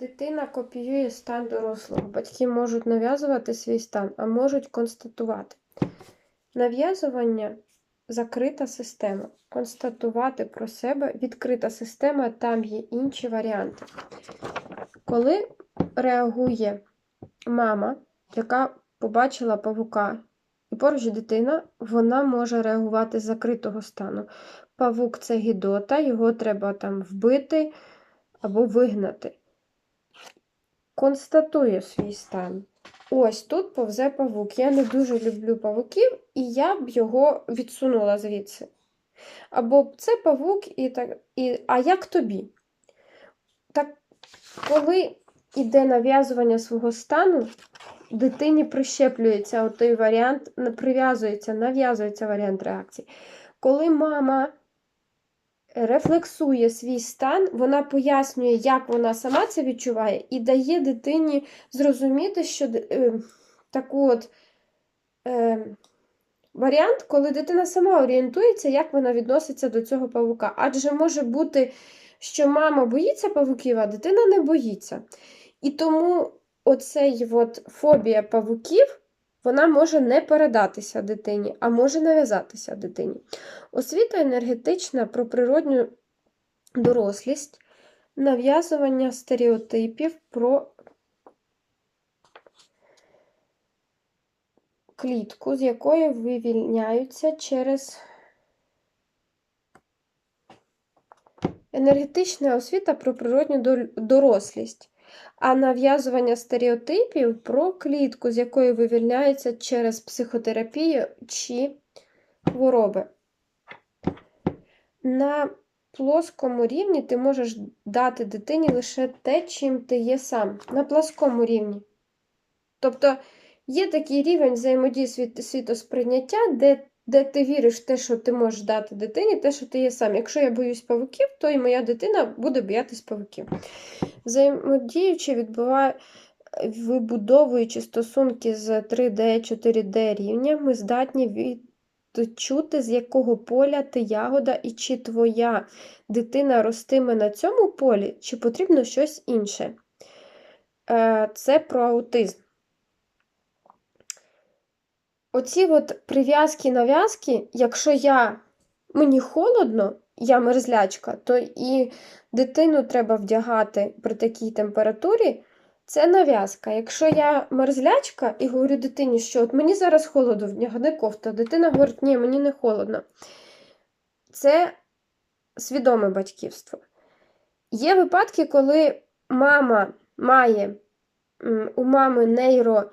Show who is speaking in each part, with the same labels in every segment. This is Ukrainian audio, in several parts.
Speaker 1: Дитина копіює стан дорослого. Батьки можуть нав'язувати свій стан, а можуть констатувати. Нав'язування закрита система. Констатувати про себе відкрита система, там є інші варіанти. Коли реагує мама, яка побачила павука, і поруч дитина, вона може реагувати з закритого стану. Павук це гідота, його треба там вбити або вигнати. Констатує свій стан. Ось тут повзе павук. Я не дуже люблю павуків, і я б його відсунула звідси. Або це павук, і так, і, а як тобі? Так, коли йде нав'язування свого стану, дитині прищеплюється той варіант, прив'язується, нав'язується варіант реакції. Коли мама рефлексує свій стан, вона пояснює, як вона сама це відчуває, і дає дитині зрозуміти, що е, таку от е, варіант, коли дитина сама орієнтується, як вона відноситься до цього павука. Адже може бути, що мама боїться павуків, а дитина не боїться. І тому оцей от фобія павуків. Вона може не передатися дитині, а може нав'язатися дитині. Освіта енергетична про природню дорослість, нав'язування стереотипів про клітку, з якої вивільняються через енергетична освіта про природню дорослість а нав'язування стереотипів про клітку, з якої вивільняється через психотерапію чи хвороби. На плоскому рівні ти можеш дати дитині лише те, чим ти є сам. На плоскому рівні. Тобто є такий рівень взаємодії світосприйняття, де де ти віриш в те, що ти можеш дати дитині, те, що ти є сам. Якщо я боюсь павуків, то і моя дитина буде боятись павуків. Взаємодіючи, відбуває, вибудовуючи стосунки з 3D, 4D рівня, ми здатні відчути, з якого поля ти ягода, і чи твоя дитина ростиме на цьому полі, чи потрібно щось інше. Е, це про аутизм. Оці от прив'язки нав'язки, якщо я мені холодно, я мерзлячка, то і дитину треба вдягати при такій температурі. Це нав'язка. Якщо я мерзлячка і говорю дитині, що от мені зараз холодно, вдягни кофту, дитина говорить, ні, мені не холодно. Це свідоме батьківство. Є випадки, коли мама має у мами нейро.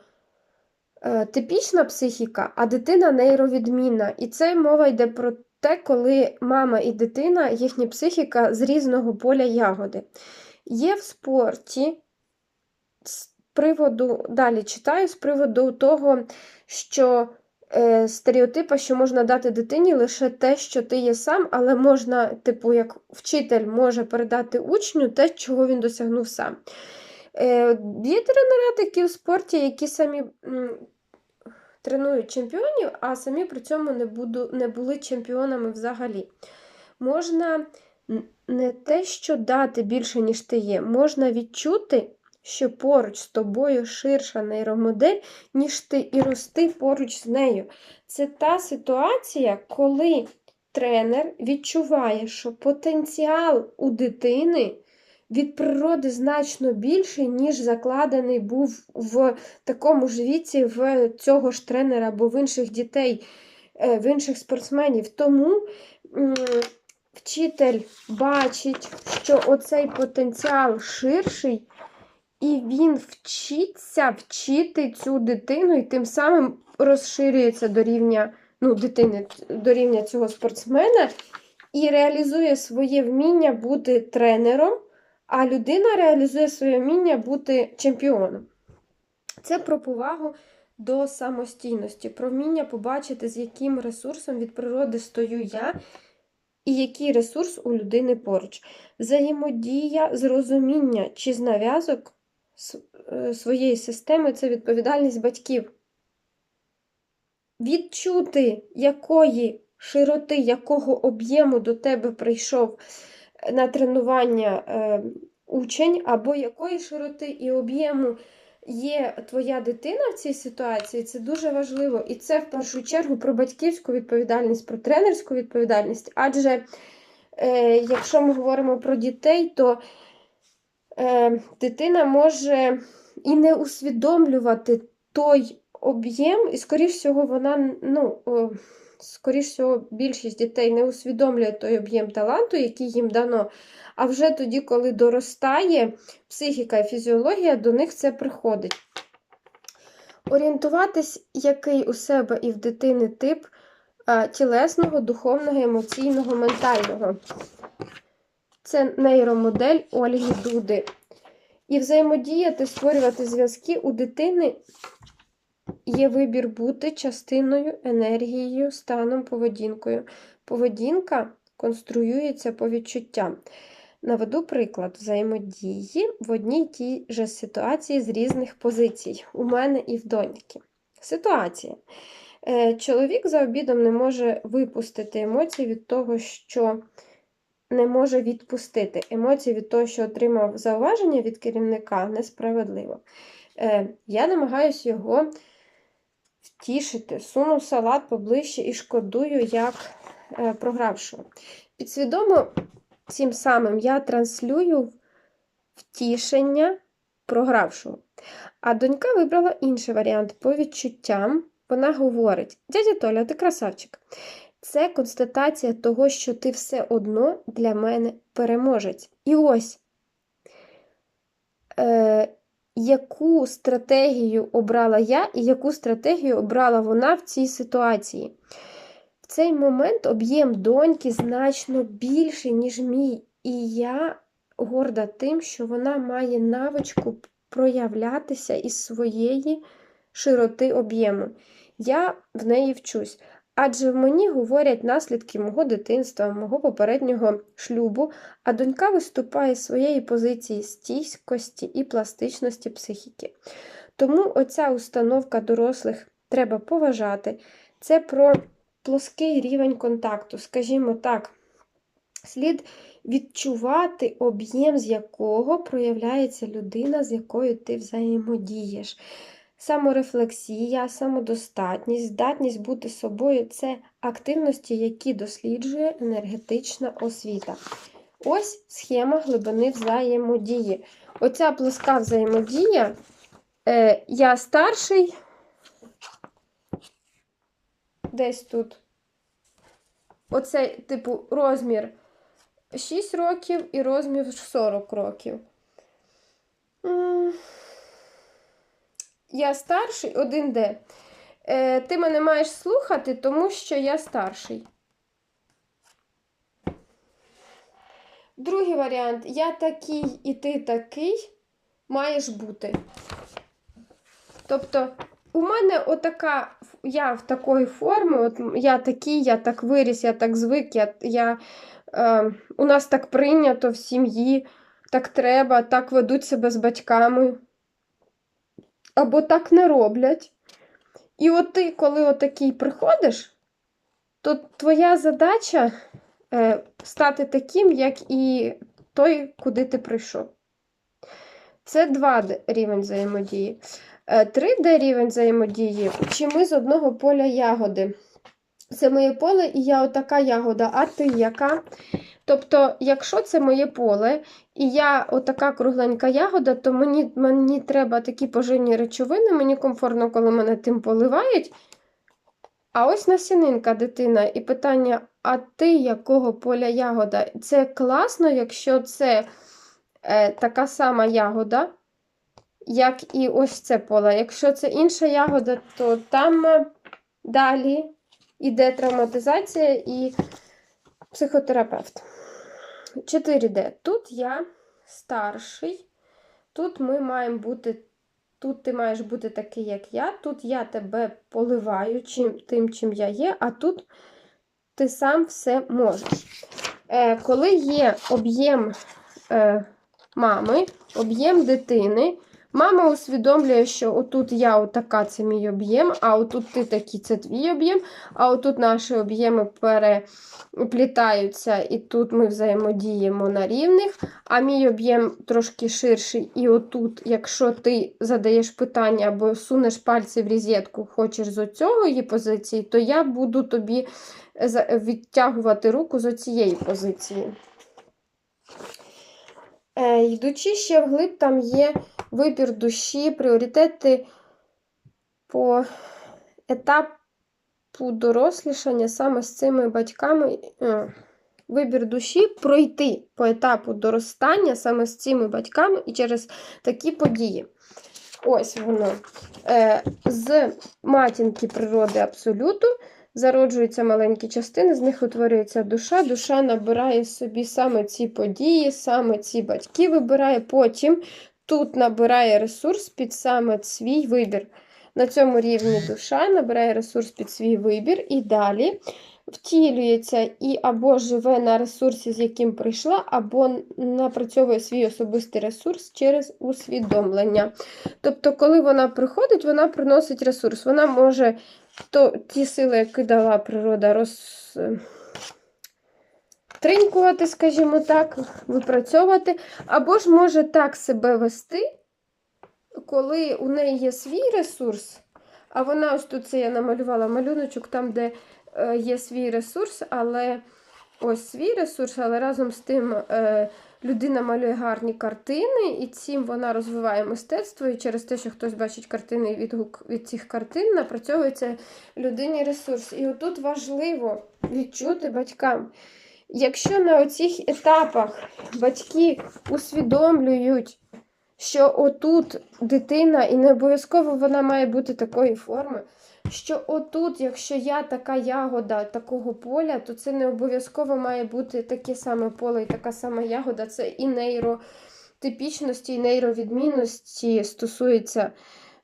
Speaker 1: Е, типічна психіка, а дитина нейровідмінна. І це мова йде про те, коли мама і дитина, їхня психіка з різного поля ягоди. Є в спорті з приводу, далі читаю, з приводу того, що е, стереотипа, що можна дати дитині лише те, що ти є сам, але можна, типу, як вчитель може передати учню те, чого він досягнув сам. Е, Є тренери такі в спорті, які самі тренують чемпіонів, а самі при цьому не, буду, не були чемпіонами взагалі. Можна не те, що дати більше, ніж ти є, можна відчути, що поруч з тобою ширша нейромодель, ніж ти, і рости поруч з нею. Це та ситуація, коли тренер відчуває, що потенціал у дитини від природи значно більший, ніж закладений був в такому ж віці в цього ж тренера або в інших дітей, е, в інших спортсменів. Тому вчитель бачить, що оцей потенціал ширший, і він вчиться вчити цю дитину, і тим самим розширюється до рівня ну, дитини, до рівня цього спортсмена. І реалізує своє вміння бути тренером, а людина реалізує своє вміння бути чемпіоном. Це про повагу до самостійності, про вміння побачити, з яким ресурсом від природи стою я, і який ресурс у людини поруч. Взаємодія, зрозуміння чи з нав'язок е, своєї системи це відповідальність батьків. Відчути, якої широти, якого об'єму до тебе прийшов на тренування е, учень, або якої широти і об'єму є твоя дитина в цій ситуації, це дуже важливо. І це в першу чергу про батьківську відповідальність, про тренерську відповідальність. Адже е, якщо ми говоримо про дітей, то е, дитина може і не усвідомлювати той об'єм, і, скоріш всього, вона, ну, скоріш всього, більшість дітей не усвідомлює той об'єм таланту, який їм дано. А вже тоді, коли доростає психіка і фізіологія, до них це приходить. Орієнтуватись, який у себе і в дитини тип тілесного, духовного, емоційного, ментального. Це нейромодель Ольги Дуди. І взаємодіяти, створювати зв'язки у дитини є вибір бути частиною, енергією, станом, поведінкою. Поведінка конструюється по відчуттям. Наведу приклад взаємодії в одній тій же ситуації з різних позицій у мене і в доньки. Ситуація. Е, Чоловік за обідом не може випустити емоції від того, що не може відпустити. Емоції від того, що отримав зауваження від керівника, несправедливо. Е, Я намагаюся його втішити, суну салат поближче і шкодую, як е, програвшого. Підсвідомо цим самим я транслюю втішення програвшого. А донька вибрала інший варіант по відчуттям. Вона говорить: дядя Толя, ти красавчик. Це констатація того, що ти все одно для мене переможець. І ось, е, яку стратегію обрала я і яку стратегію обрала вона в цій ситуації. В цей момент об'єм доньки значно більший, ніж мій. І я горда тим, що вона має навичку проявлятися із своєї широти об'єму. Я в неї вчусь. Адже мені говорять наслідки мого дитинства, мого попереднього шлюбу, а донька виступає з своєї позиції стійкості і пластичності психіки. Тому оця установка дорослих треба поважати. Це про плоский рівень контакту, скажімо так, слід відчувати об'єм, з якого проявляється людина, з якою ти взаємодієш. Саморефлексія, самодостатність, здатність бути собою це активності, які досліджує енергетична освіта. Ось схема глибини взаємодії. Оця плоска взаємодія. Е, Я старший, десь тут. Оце, типу, розмір 6 років і розмір 40 років. Я старший, один де. Е, ти мене маєш слухати, тому що я старший. Другий варіант. Я такий і ти такий маєш бути. Тобто, у мене отака, я в такої форми, от я такий, я так виріс, я так звик, я, я, е, у нас так прийнято в сім'ї, так треба, так ведуть себе з батьками або так не роблять. І от ти, коли отакий приходиш, то твоя задача е, стати таким, як і той, куди ти прийшов. Це 2D рівень взаємодії. 3D рівень взаємодії, чи ми з одного поля ягоди. Це моє поле, і я отака ягода, а ти яка? Тобто, якщо це моє поле, і я отака кругленька ягода, то мені мені треба такі поживні речовини, мені комфортно, коли мене тим поливають. А ось насінинка дитина, і питання: а ти якого поля ягода? Це класно, якщо це е, така сама ягода, як і ось це поле. Якщо це інша ягода, то там е, далі іде травматизація і психотерапевт. 4D. Тут я старший, тут ми маємо бути, тут ти маєш бути такий, як я, тут я тебе поливаю чим, тим, чим я є, а тут ти сам все можеш. Е, Коли є об'єм е, мами, об'єм дитини, Мама усвідомлює, що отут я отака, це мій об'єм, а отут ти такий, це твій об'єм, а отут наші об'єми переплітаються, і тут ми взаємодіємо на рівних, а мій об'єм трошки ширший. І отут, якщо ти задаєш питання або сунеш пальці в розетку, хочеш з оцього її позиції, то я буду тобі відтягувати руку з оцієї позиції. Е, йдучи ще вглиб, там є вибір душі, пріоритети по етапу дорослішання саме з цими батьками. Е, Вибір душі пройти по етапу доростання саме з цими батьками і через такі події. Ось воно. Е, з матінки природи абсолюту зароджуються маленькі частини, з них утворюється душа. Душа набирає собі саме ці події, саме ці батьки вибирає. Потім тут набирає ресурс під саме свій вибір. На цьому рівні душа набирає ресурс під свій вибір і далі втілюється і або живе на ресурсі, з яким прийшла, або напрацьовує свій особистий ресурс через усвідомлення. Тобто, коли вона приходить, вона приносить ресурс. Вона може то, ті сили, які дала природа, роз... тринькувати, скажімо так, випрацьовувати, або ж може так себе вести, коли у неї є свій ресурс, а вона ось тут це я намалювала малюночок, там, де є свій ресурс, але ось свій ресурс, але разом з тим е, людина малює гарні картини, і цим вона розвиває мистецтво. І через те, що хтось бачить картини і відгук від цих картин, напрацьовується людині ресурс. І отут важливо відчути батькам. Якщо на оцих етапах батьки усвідомлюють, що отут дитина, і не обов'язково вона має бути такої форми, що отут, якщо я така ягода такого поля, то це не обов'язково має бути таке саме поле і така сама ягода. Це і нейротипічності, і нейровідмінності стосується.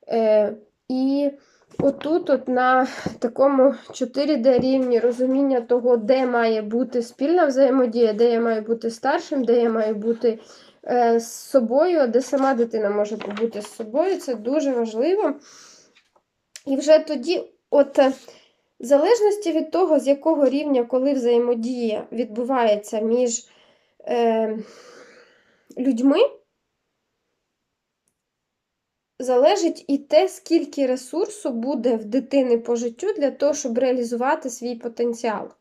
Speaker 1: Е, і отут, от на такому 4D рівні розуміння того, де має бути спільна взаємодія, де я маю бути старшим, де я маю бути е, з собою, де сама дитина може побути з собою, це дуже важливо. І вже тоді, от е, в залежності від того, з якого рівня, коли взаємодія відбувається між е, людьми, залежить і те, скільки ресурсу буде в дитини по життю для того, щоб реалізувати свій потенціал.